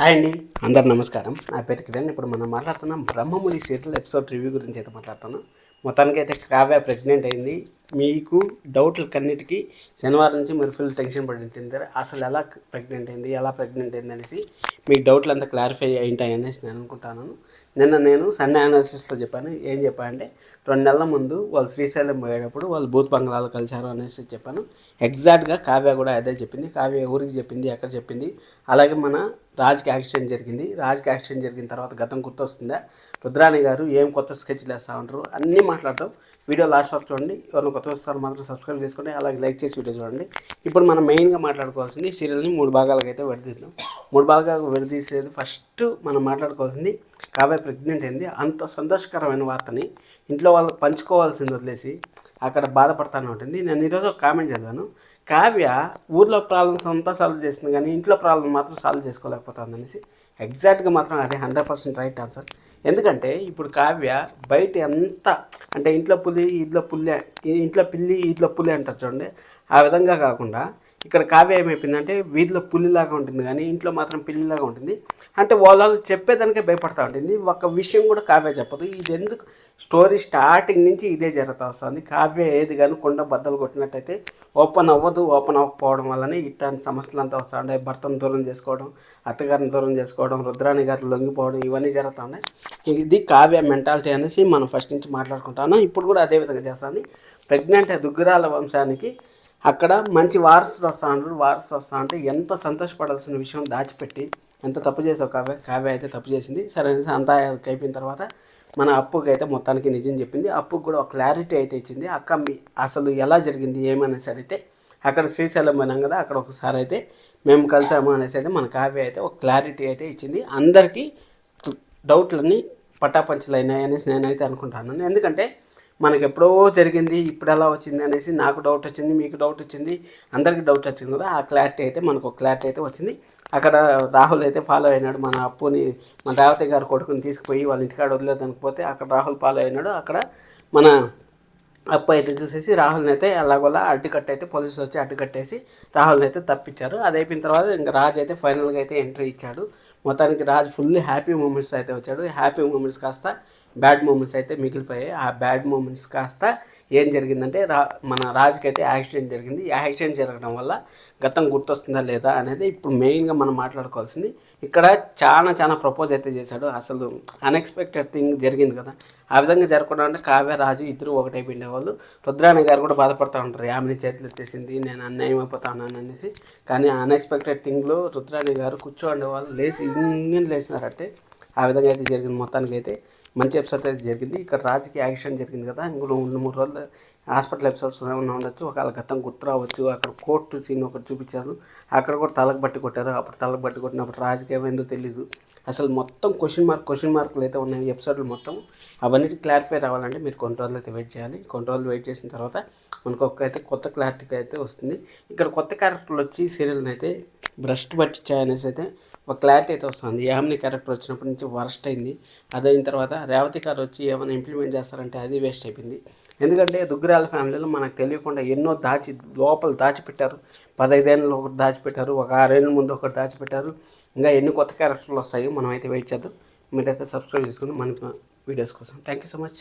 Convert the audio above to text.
Hi అండి. అందరు నమస్కారం. నా పేరు కిరణ్. ఇప్పుడు మనం మాట్లాడుతున్నాం బ్రహ్మముని సీరియల్ ఎపిసోడ్ రివ్యూ గురించి అయితే మాట్లాడుతున్నాం. మొత్తానికి అయితే కావ్య ప్రెగ్నెంట్ అయింది. మీకు డౌట్లు కన్నిటికీ శనివారం నుంచి మీరు ఫుల్ టెన్షన్ పడి ఉంటుంది అసలు ఎలా ప్రెగ్నెంట్ అయింది? ఎలా ప్రెగ్నెంట్ అయింది అనేసి మీ డౌట్లు అంతా క్లారిఫై అయింటాయి అనేసి నేను అనుకుంటాను. నిన్న నేను సండే అనాలిసిస్లో చెప్పాను. ఏం చెప్పానంటే రెండు నెలల ముందు వాళ్ళు శ్రీశైలం పోయేటప్పుడు వాళ్ళు భూత్ బంగ్లాలో కలిశారు అనేసి చెప్పాను. ఎగ్జాక్ట్గా కావ్య కూడా అదే చెప్పింది. కావ్య ఊరికి చెప్పింది ఎక్కడ చెప్పింది. అలాగే మన రాజ్కి యాక్సిడెంట్ జరిగింది. రాజ్కి యాక్సిడెంట్ జరిగిన తర్వాత గతం గుర్తొస్తుందా? రుద్రాణి గారు ఏం కొత్త స్కెచ్లు వేస్తూ ఉంటారు? అన్నీ మాట్లాడతాం. వీడియో లాస్ట్ వరకు చూడండి. ఎవరిని కొత్త వస్తారు మాత్రం సబ్స్క్రైబ్ చేసుకోండి. అలాగే లైక్ చేసి వీడియో చూడండి. ఇప్పుడు మనం మెయిన్గా మాట్లాడుకోవాల్సింది సీరియల్ని మూడు భాగాలకైతే అయితే విడదీద్దాం మూడు భాగాలకు విడదీసేది ఫస్ట్ మనం మాట్లాడుకోవాల్సింది కావ్య ప్రెగ్నెంట్ అయింది అంత సంతోషకరమైన వార్తని ఇంట్లో వాళ్ళు పంచుకోవాల్సింది వదిలేసి అక్కడ బాధపడతానే ఉంటుంది. నేను ఈరోజు ఒక కామెంట్ చదివాను. కావ్య ఊర్లో ప్రాబ్లమ్స్ అంతా సాల్వ్ చేస్తుంది కానీ ఇంట్లో ప్రాబ్లం మాత్రం సాల్వ్ చేసుకోలేకపోతుంది అనేసి ఎగ్జాక్ట్గా మాత్రం అదే హండ్రెడ్ పర్సెంట్ రైట్ ఆన్సర్ ఎందుకంటే ఇప్పుడు కావ్య బయట ఎంత అంటే ఇంట్లో పులి ఇంట్లో పుల్లి ఇంట్లో పిల్లి ఇంట్లో పులి అంటారు చూడండి. ఆ విధంగా కాకుండా ఇక్కడ కావ్య ఏమైపోయిందంటే వీధిలో పులిలాగా ఉంటుంది కానీ ఇంట్లో మాత్రం పిల్లిలాగా ఉంటుంది. అంటే వాళ్ళు చెప్పేదానికే భయపడతా ఉంటుంది. ఒక విషయం కూడా కావ్య చెప్పదు. ఇది ఎందుకు స్టోరీ స్టార్టింగ్ నుంచి ఇదే జరుగుతూ వస్తుంది. కావ్య ఏది కానీ కొండ బద్దలు కొట్టినట్టయితే ఓపెన్ అవ్వదు. ఓపెన్ అవ్వకపోవడం వల్లనే ఇట్లాంటి సమస్యలు అంతా వస్తూ ఉంటాయి. భర్తను దూరం చేసుకోవడం అత్తగారిని దూరం చేసుకోవడం రుద్రాణి గారు లొంగిపోవడం ఇవన్నీ జరుగుతూ ఉన్నాయి. ఇది కావ్య మెంటాలిటీ అనేసి మనం ఫస్ట్ నుంచి మాట్లాడుకుంటాను ఇప్పుడు కూడా అదే విధంగా చేస్తాను ప్రెగ్నెంట్ దుగ్గురాల వంశానికి అక్కడ మంచి వారసులు వస్తా ఉంటారు వారసులు వస్తా అంటే ఎంత సంతోషపడాల్సిన విషయం దాచిపెట్టి ఎంత తప్పు చేసావు కావ్య కావ్య అయితే తప్పు చేసింది. సరే అనేసి అంతా అయిపోయిన తర్వాత మన అప్పుకి అయితే మొత్తానికి నిజం చెప్పింది. అప్పుకు కూడా ఒక క్లారిటీ అయితే ఇచ్చింది. అక్క మీ అసలు ఎలా జరిగింది ఏమనేసి అడిగితే అక్కడ శ్రీశైలం పోయినాం కదా అక్కడ ఒకసారి అయితే మేము కలిసాము అనేసి అయితే మన కావ్య అయితే ఒక క్లారిటీ అయితే ఇచ్చింది. అందరికీ డౌట్లన్నీ అయినాయి అనేసి నేనైతే అనుకుంటాను. ఎందుకంటే మనకి ఎప్పుడో జరిగింది ఇప్పుడు ఎలా వచ్చింది అనేసి నాకు డౌట్ వచ్చింది మీకు డౌట్ వచ్చింది అందరికీ డౌట్ వచ్చింది కదా ఆ క్లారిటీ అయితే మనకు ఒక క్లారిటీ అయితే వచ్చింది. అక్కడ రాహుల్ అయితే ఫాలో అయినాడు మన అప్పుని మన రేవతి గారి కొడుకుని తీసుకుపోయి వాళ్ళ ఇంటికాడ వదిలేదనుకపోతే అక్కడ రాహుల్ ఫాలో అయినాడు. అక్కడ మన అప్పు అయితే చూసేసి రాహుల్ని అయితే ఎలాగోలా అడ్డుకట్ట అయితే పోలీసులు వచ్చి అడ్డుకట్టేసి రాహుల్ని అయితే తప్పించారు. అది అయిపోయిన తర్వాత ఇంకా రాజు అయితే ఫైనల్గా అయితే ఎంట్రీ ఇచ్చాడు. మొత్తానికి రాజు ఫుల్ హ్యాపీ మూమెంట్స్ అయితే వచ్చాడు. హ్యాపీ మూమెంట్స్ కాస్త బ్యాడ్ మూమెంట్స్ అయితే మిగిలిపోయాయి. ఆ బ్యాడ్ మూమెంట్స్ కాస్త ఏం జరిగిందంటే రా మన రాజుకి అయితే యాక్సిడెంట్ జరిగింది. ఈ యాక్సిడెంట్ జరగడం వల్ల గతం గుర్తొస్తుందా లేదా అనేది ఇప్పుడు మెయిన్గా మనం మాట్లాడుకోవాల్సింది. ఇక్కడ చాలా చాలా ప్రపోజ్ అయితే చేశాడు. అసలు అన్ఎక్స్పెక్టెడ్ థింగ్ జరిగింది కదా. ఆ విధంగా జరగకుండా అంటే కావ్య రాజు ఇద్దరు ఒకటైపోయిన వాళ్ళు రుద్రాణి గారు కూడా బాధపడుతూ ఉంటారు. ఆమెని చేతులు ఎత్తేసింది నేను అన్యాయం అయిపోతాను అనేసి. కానీ అన్ఎక్స్పెక్టెడ్ థింగ్లో రుద్రాణి గారు కూర్చోండే వాళ్ళు లేచి ఇంగిని లేచినారంటే ఆ విధంగా అయితే జరిగింది. మొత్తానికి అయితే మంచి ఎపిసోడ్ అయితే జరిగింది. ఇక్కడ రాజుకి యాక్షన్ జరిగింది కదా. ఇంకో రెండు మూడు రోజులు హాస్పిటల్ ఎపిసోడ్స్ ఏమైనా ఉండొచ్చు. ఒకవేళ గతం గుర్తు రావచ్చు. అక్కడ కోర్టు సీన్ ఒకటి చూపించారు. అక్కడ కూడా తలకు బట్టి కొట్టారు. అప్పుడు తలకు బట్టి కొట్టినప్పుడు రాజుకి ఏమైందో తెలియదు అసలు మొత్తం క్వశ్చన్ మార్క్ క్వశ్చన్ మార్కులు అయితే ఉన్నాయి. ఎపిసోడ్లు మొత్తం అవన్నీ క్లారిఫై రావాలంటే మీరు కొన్ని రోజులు అయితే వెయిట్ చేయాలి. కొన్ని రోజులు వెయిట్ చేసిన తర్వాత మనకు ఒక అయితే కొత్త క్లారిటీ అయితే వస్తుంది. ఇక్కడ కొత్త క్యారెక్టర్లు వచ్చి సీరియల్ని అయితే భ్రష్ట్ పట్టించాయనేసి అయితే ఒక క్లారిటీ అయితే వస్తుంది. యామిని క్యారెక్టర్ వచ్చినప్పటి నుంచి వరస్ట్ అయింది. అదైన తర్వాత రేవతి గారు వచ్చి ఏమైనా ఇంప్లిమెంట్ చేస్తారంటే అది వేస్ట్ అయిపోయింది. ఎందుకంటే దుగ్గురాల ఫ్యామిలీలో మనకు తెలియకుండా ఎన్నో దాచి లోపల దాచిపెట్టారు. పదహైదేళ్ళు ఒకటి దాచిపెట్టారు. ఒక ఆరేళ్ళ ముందు ఒకటి దాచిపెట్టారు. ఇంకా ఎన్ని కొత్త క్యారెక్టర్లు వస్తాయో మనం అయితే వెయిట్ చేద్దాం. మీరైతే సబ్స్క్రైబ్ చేసుకుని మన వీడియోస్ కోసం. Thank you so much